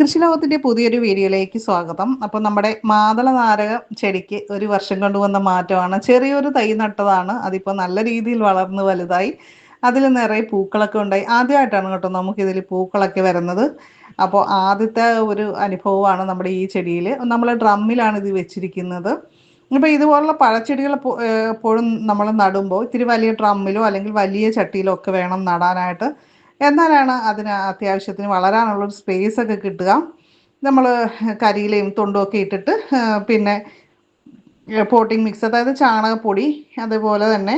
കൃഷിലോകത്തിന്റെ പുതിയൊരു വീഡിയോയിലേക്ക് സ്വാഗതം. അപ്പൊ നമ്മുടെ മാതള നാരക ചെടിക്ക് ഒരു വർഷം കൊണ്ടുവന്ന മാറ്റമാണ്. ചെറിയൊരു തൈ നട്ടതാണ്. അതിപ്പോ നല്ല രീതിയിൽ വളർന്ന് വലുതായി. അതിൽ നിറയെ പൂക്കളൊക്കെ ഉണ്ടായി. ആദ്യമായിട്ടാണ് കേട്ടോ നമുക്കിതിൽ പൂക്കളൊക്കെ വരുന്നത്. അപ്പോൾ ആദ്യത്തെ ഒരു അനുഭവമാണ് നമ്മുടെ ഈ ചെടിയിൽ നമ്മൾ ഡ്രമ്മിലാണ് ഇത് വെച്ചിരിക്കുന്നത്. ഇപ്പോൾ ഇതുപോലുള്ള പഴച്ചെടികൾ എപ്പോഴും നമ്മൾ നടുമ്പോൾ ഇത്തിരി വലിയ ഡ്രമ്മിലോ അല്ലെങ്കിൽ വലിയ ചട്ടിയിലോ ഒക്കെ വേണം നടാനായിട്ട്. എന്നാലാണ് അതിന് അത്യാവശ്യത്തിന് വളരാനുള്ളൊരു സ്പേസ് ഒക്കെ കിട്ടുക. നമ്മൾ കരിയിലയും തൊണ്ടും ഒക്കെ ഇട്ടിട്ട് പിന്നെ പോട്ടിംഗ് മിക്സ് അതായത് ചാണകപ്പൊടി അതുപോലെ തന്നെ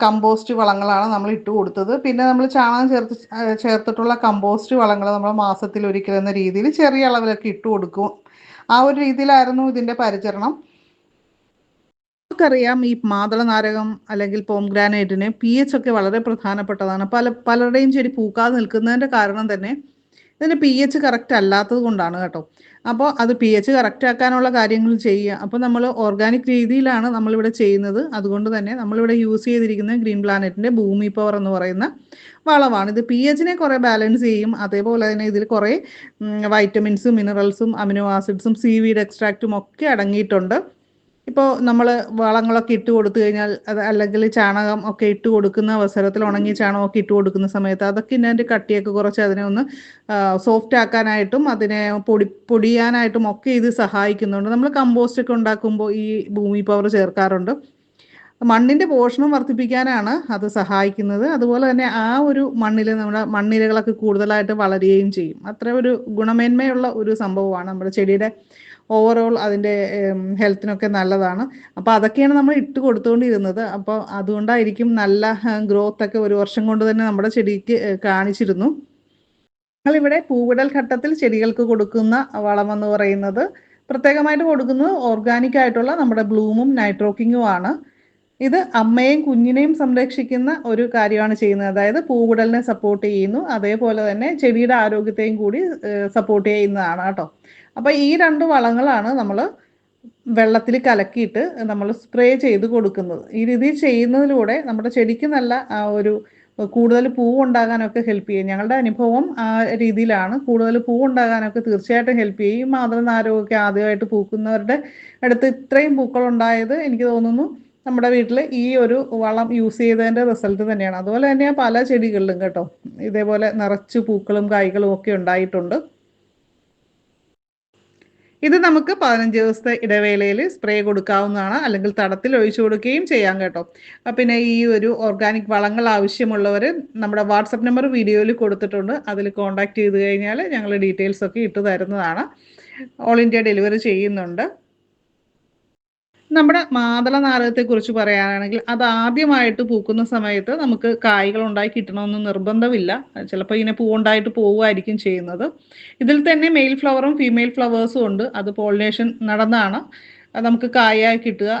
കമ്പോസ്റ്റ് വളങ്ങളാണ് നമ്മൾ ഇട്ട് കൊടുത്തത്. പിന്നെ നമ്മൾ ചാണകം ചേർത്ത് ചേർത്തിട്ടുള്ള കമ്പോസ്റ്റ് വളങ്ങൾ നമ്മൾ മാസത്തിൽ ഒരിക്കൽ എന്ന രീതിയിൽ ചെറിയ അളവിലൊക്കെ ഇട്ട് കൊടുക്കും. ആ ഒരു രീതിയിലായിരുന്നു ഇതിന്റെ പരിചരണം. നമുക്കറിയാം ഈ മാതള നാരകം അല്ലെങ്കിൽ പോംഗ്രാനൈറ്റിന് പി എച്ച് ഒക്കെ വളരെ പ്രധാനപ്പെട്ടതാണ്. പല പലരുടെയും ചെടി പൂക്കാതെ നിൽക്കുന്നതിന്റെ കാരണം തന്നെ ഇതിന്റെ പി എച്ച് കറക്റ്റ് അല്ലാത്തത് കൊണ്ടാണ് കേട്ടോ. അപ്പോൾ അത് പി എച്ച് കറക്റ്റ് ആക്കാനുള്ള കാര്യങ്ങൾ ചെയ്യുക. അപ്പോൾ നമ്മൾ ഓർഗാനിക് രീതിയിലാണ് നമ്മളിവിടെ ചെയ്യുന്നത്. അതുകൊണ്ട് തന്നെ നമ്മളിവിടെ യൂസ് ചെയ്തിരിക്കുന്ന ഗ്രീൻ പ്ലാനറ്റിന്റെ ഭൂമി പവർ എന്ന് പറയുന്ന വളമാണ്. ഇത് പി എച്ചിനെ കുറേ ബാലൻസ് ചെയ്യും. അതേപോലെ തന്നെ ഇതിൽ കുറേ വൈറ്റമിൻസും മിനറൽസും അമിനോ ആസിഡ്സും സീവീഡ് എക്സ്ട്രാക്റ്റും ഒക്കെ അടങ്ങിയിട്ടുണ്ട്. ഇപ്പോൾ നമ്മൾ വളങ്ങളൊക്കെ ഇട്ട് കൊടുത്തു കഴിഞ്ഞാൽ അത് അല്ലെങ്കിൽ ചാണകം ഒക്കെ ഇട്ട് കൊടുക്കുന്ന അവസരത്തിൽ ഉണങ്ങിയ ചാണകമൊക്കെ ഇട്ട് കൊടുക്കുന്ന സമയത്ത് അതൊക്കെ ഇതിന്റെ കട്ടിയൊക്കെ കുറച്ച് അതിനെ ഒന്ന് സോഫ്റ്റ് ആക്കാനായിട്ടും അതിനെ പൊടി പൊടിയാനായിട്ടും ഒക്കെ ഇത് സഹായിക്കുന്നുണ്ട്. നമ്മൾ കമ്പോസ്റ്റ് ഒക്കെ ഉണ്ടാക്കുമ്പോൾ ഈ ഭൂമി പവർ ചേർക്കാറുണ്ട്. മണ്ണിന്റെ പോഷണം വർദ്ധിപ്പിക്കാനാണ് അത് സഹായിക്കുന്നത്. അതുപോലെ തന്നെ ആ ഒരു മണ്ണിൽ നമ്മുടെ മണ്ണിരകളൊക്കെ കൂടുതലായിട്ട് വളരുകയും ചെയ്യും. അത്ര ഒരു ഗുണമേന്മയുള്ള ഒരു സംഭവമാണ് നമ്മുടെ ചെടിയുടെ ഓവറോൾ അതിന്റെ ഹെൽത്തിനൊക്കെ നല്ലതാണ്. അപ്പോൾ അതൊക്കെയാണ് നമ്മൾ ഇട്ട് കൊടുത്തുകൊണ്ടിരുന്നത് അപ്പോൾ അതുകൊണ്ടായിരിക്കും നല്ല ഗ്രോത്ത് ഒക്കെ ഒരു വർഷം കൊണ്ട് തന്നെ നമ്മുടെ ചെടിക്ക് കാണിച്ചിരുന്നു. ഞങ്ങളിവിടെ പൂവിടൽ ഘട്ടത്തിൽ ചെടികൾക്ക് കൊടുക്കുന്ന വളമെന്ന് പറയുന്നത് പ്രത്യേകമായിട്ട് കൊടുക്കുന്നത് ഓർഗാനിക് ആയിട്ടുള്ള നമ്മുടെ ബ്ലൂമും നൈട്രോക്കിങ്ങും ആണ്. ഇത് അമ്മയെയും കുഞ്ഞിനെയും സംരക്ഷിക്കുന്ന ഒരു കാര്യമാണ് ചെയ്യുന്നത്. അതായത് പൂവിടലിനെ സപ്പോർട്ട് ചെയ്യുന്നു. അതേപോലെ തന്നെ ചെടിയുടെ ആരോഗ്യത്തെയും കൂടി സപ്പോർട്ട് ചെയ്യുന്നതാണ് കേട്ടോ. അപ്പൊ ഈ രണ്ട് വളങ്ങളാണ് നമ്മൾ വെള്ളത്തിൽ കലക്കിയിട്ട് നമ്മൾ സ്പ്രേ ചെയ്ത് കൊടുക്കുന്നത്. ഈ രീതിയിൽ ചെയ്യുന്നതിലൂടെ നമ്മുടെ ചെടിക്ക് നല്ല ഒരു കൂടുതൽ പൂവ് ഉണ്ടാകാനൊക്കെ ഹെൽപ്പ് ചെയ്യും. ഞങ്ങളുടെ അനുഭവം ആ രീതിയിലാണ്. കൂടുതൽ പൂവ് ഉണ്ടാകാനൊക്കെ തീർച്ചയായിട്ടും ഹെൽപ്പ് ചെയ്യും. നാരകമൊക്കെ ആദ്യമായിട്ട് പൂക്കുന്നവരുടെ അടുത്ത് ഇത്രയും പൂക്കൾ ഉണ്ടായത് എനിക്ക് തോന്നുന്നു നമ്മുടെ വീട്ടിൽ ഈ ഒരു വളം യൂസ് ചെയ്തതിന്റെ റിസൾട്ട് തന്നെയാണ്. അതുപോലെ തന്നെ പല ചെടികളിലും കേട്ടോ. ഇതേപോലെ നിറച്ച് പൂക്കളും കായ്കളും ഒക്കെ ഉണ്ടായിട്ടുണ്ട്. ഇത് നമുക്ക് പതിനഞ്ച് ദിവസത്തെ ഇടവേളയിൽ സ്പ്രേ കൊടുക്കാവുന്നതാണ്. അല്ലെങ്കിൽ തടത്തിൽ ഒഴിച്ചു കൊടുക്കുകയും ചെയ്യാം കേട്ടോ. പിന്നെ ഈ ഒരു ഓർഗാനിക് വളങ്ങൾ ആവശ്യമുള്ളവർ നമ്മുടെ വാട്സപ്പ് നമ്പർ വീഡിയോയിൽ കൊടുത്തിട്ടുണ്ട്. അതിൽ കോൺടാക്ട് ചെയ്ത് കഴിഞ്ഞാൽ ഞങ്ങൾ ഡീറ്റെയിൽസ് ഒക്കെ ഇട്ട് തരുന്നതാണ്. ഓൾ ഇന്ത്യ ഡെലിവറി ചെയ്യുന്നുണ്ട്. നമ്മുടെ മാതള നാരകത്തെ കുറിച്ച് പറയാനാണെങ്കിൽ അത് ആദ്യമായിട്ട് പൂക്കുന്ന സമയത്ത് നമുക്ക് കായ്കൾ ഉണ്ടായി കിട്ടണമെന്ന് നിർബന്ധമില്ല. ചിലപ്പോൾ ഇങ്ങനെ പൂവുണ്ടായിട്ട് പോവുമായിരിക്കും ചെയ്യുന്നത്. ഇതിൽ തന്നെ മെയിൽ ഫ്ലവറും ഫീമെയിൽ ഫ്ലവേഴ്സും ഉണ്ട്. അത് പോളിനേഷൻ നടന്നാണ്. നമുക്ക് കായായി കിട്ടുക.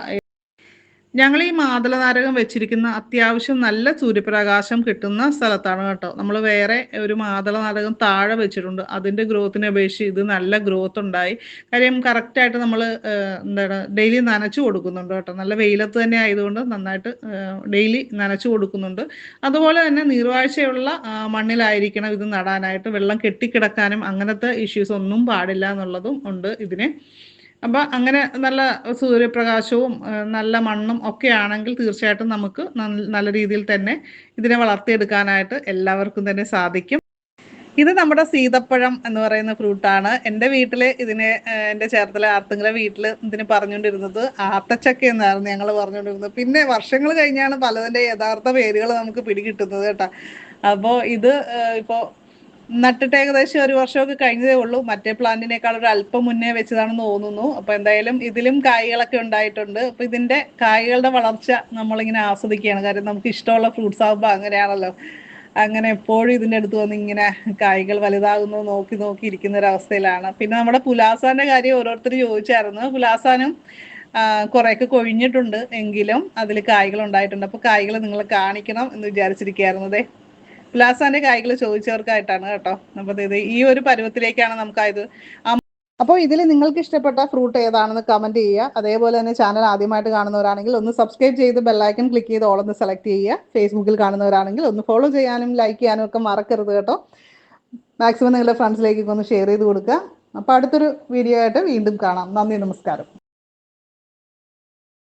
ഞങ്ങൾ ഈ മാതളനാരകം വെച്ചിരിക്കുന്ന അത്യാവശ്യം നല്ല സൂര്യപ്രകാശം കിട്ടുന്ന സ്ഥലത്താണ് കേട്ടോ. നമ്മൾ വേറെ ഒരു മാതളനാരകം താഴെ വെച്ചിട്ടുണ്ട്. അതിന്റെ ഗ്രോത്തിനെ അപേക്ഷിച്ച് ഇത് നല്ല ഗ്രോത്ത് ഉണ്ടായി. കാര്യം കറക്റ്റായിട്ട് നമ്മൾ എന്താണ് ഡെയിലി നനച്ചു കൊടുക്കുന്നുണ്ട് കേട്ടോ. നല്ല വെയിലത്ത് തന്നെ ആയതുകൊണ്ട് നന്നായിട്ട് ഡെയിലി നനച്ചു കൊടുക്കുന്നുണ്ട്. അതുപോലെ തന്നെ നീർവാഴ്ചയുള്ള മണ്ണിലായിരിക്കണം ഇത് നടാനായിട്ട്. വെള്ളം കെട്ടിക്കിടക്കാനും അങ്ങനത്തെ ഇഷ്യൂസ് ഒന്നും പാടില്ല എന്നുള്ളതും ഉണ്ട് ഇതിന്. അപ്പൊ അങ്ങനെ നല്ല സൂര്യപ്രകാശവും നല്ല മണ്ണും ഒക്കെ ആണെങ്കിൽ തീർച്ചയായിട്ടും നമുക്ക് നല്ല രീതിയിൽ തന്നെ ഇതിനെ വളർത്തിയെടുക്കാനായിട്ട് എല്ലാവർക്കും തന്നെ സാധിക്കും. ഇത് നമ്മുടെ സീതപ്പഴം എന്ന് പറയുന്ന ഫ്രൂട്ടാണ്. എന്റെ വീട്ടിൽ ഇതിനെ എന്റെ ചേർത്തല ആർത്തുങ്കല വീട്ടിൽ ഇതിന് പറഞ്ഞുകൊണ്ടിരുന്നത് ആത്തച്ചക്ക എന്നായിരുന്നു ഞങ്ങൾ പറഞ്ഞുകൊണ്ടിരുന്നത്. പിന്നെ വർഷങ്ങൾ കഴിഞ്ഞാണ് പലതിന്റെ യഥാർത്ഥ പേരുകൾ നമുക്ക് പിടികിട്ടുന്നത് കേട്ടോ. അപ്പോൾ ഇത് ഇപ്പോൾ ഇപ്പോ നട്ടിട്ട് ഏകദേശം ഒരു വർഷമൊക്കെ കഴിഞ്ഞതേ ഉള്ളൂ. മറ്റേ പ്ലാന്റിനേക്കാൾ ഒരു അല്പം മുന്നേ വെച്ചതാണെന്ന് തോന്നുന്നു. അപ്പൊ എന്തായാലും ഇതിലും കായ്കളൊക്കെ ഉണ്ടായിട്ടുണ്ട്. അപ്പൊ ഇതിന്റെ കായ്കളുടെ വളർച്ച നമ്മളിങ്ങനെ ആസ്വദിക്കുകയാണ്. കാര്യം നമുക്ക് ഇഷ്ടമുള്ള ഫ്രൂട്ട്സ് ആകുമ്പോൾ അങ്ങനെയാണല്ലോ. അങ്ങനെ എപ്പോഴും ഇതിന്റെ അടുത്ത് വന്ന് ഇങ്ങനെ കായ്കൾ വലുതാകുന്നു നോക്കി നോക്കി ഇരിക്കുന്ന ഒരു അവസ്ഥയിലാണ്. പിന്നെ നമ്മുടെ പുലാസാന്റെ കാര്യം ഓരോരുത്തർ ചോദിച്ചായിരുന്നു. പുലാസാനും കുറെയൊക്കെ കൊഴിഞ്ഞിട്ടുണ്ട് എങ്കിലും അതിൽ കായ്കൾ ഉണ്ടായിട്ടുണ്ട്. അപ്പൊ കായ്കൾ നിങ്ങൾ കാണിക്കണം എന്ന് വിചാരിച്ചിരിക്കുകയായിരുന്നു. ദേ കായികൾ ചോദിച്ചവർക്കായിട്ടാണ് കേട്ടോ. അപ്പൊ ഇത് ഈ ഒരു പരുവത്തിലേക്കാണ് നമുക്കായത്. അപ്പോൾ ഇതിൽ നിങ്ങൾക്ക് ഇഷ്ടപ്പെട്ട ഫ്രൂട്ട് ഏതാണെന്ന് കമന്റ് ചെയ്യുക. അതേപോലെ തന്നെ ചാനൽ ആദ്യമായിട്ട് കാണുന്നവരാണെങ്കിൽ ഒന്ന് സബ്സ്ക്രൈബ് ചെയ്ത് ബെല്ലൈക്കൺ ക്ലിക്ക് ചെയ്ത് ഓളൊന്ന് സെലക്ട് ചെയ്യുക. ഫേസ്ബുക്കിൽ കാണുന്നവരാണെങ്കിൽ ഒന്ന് ഫോളോ ചെയ്യാനും ലൈക്ക് ചെയ്യാനും ഒക്കെ മറക്കരുത് കേട്ടോ. മാക്സിമം നിങ്ങളുടെ ഫ്രണ്ട്സിലേക്കൊക്കെ ഒന്ന് ഷെയർ ചെയ്ത് കൊടുക്കുക. അപ്പോൾ അടുത്തൊരു വീഡിയോ ആയിട്ട് വീണ്ടും കാണാം. നന്ദി നമസ്കാരം.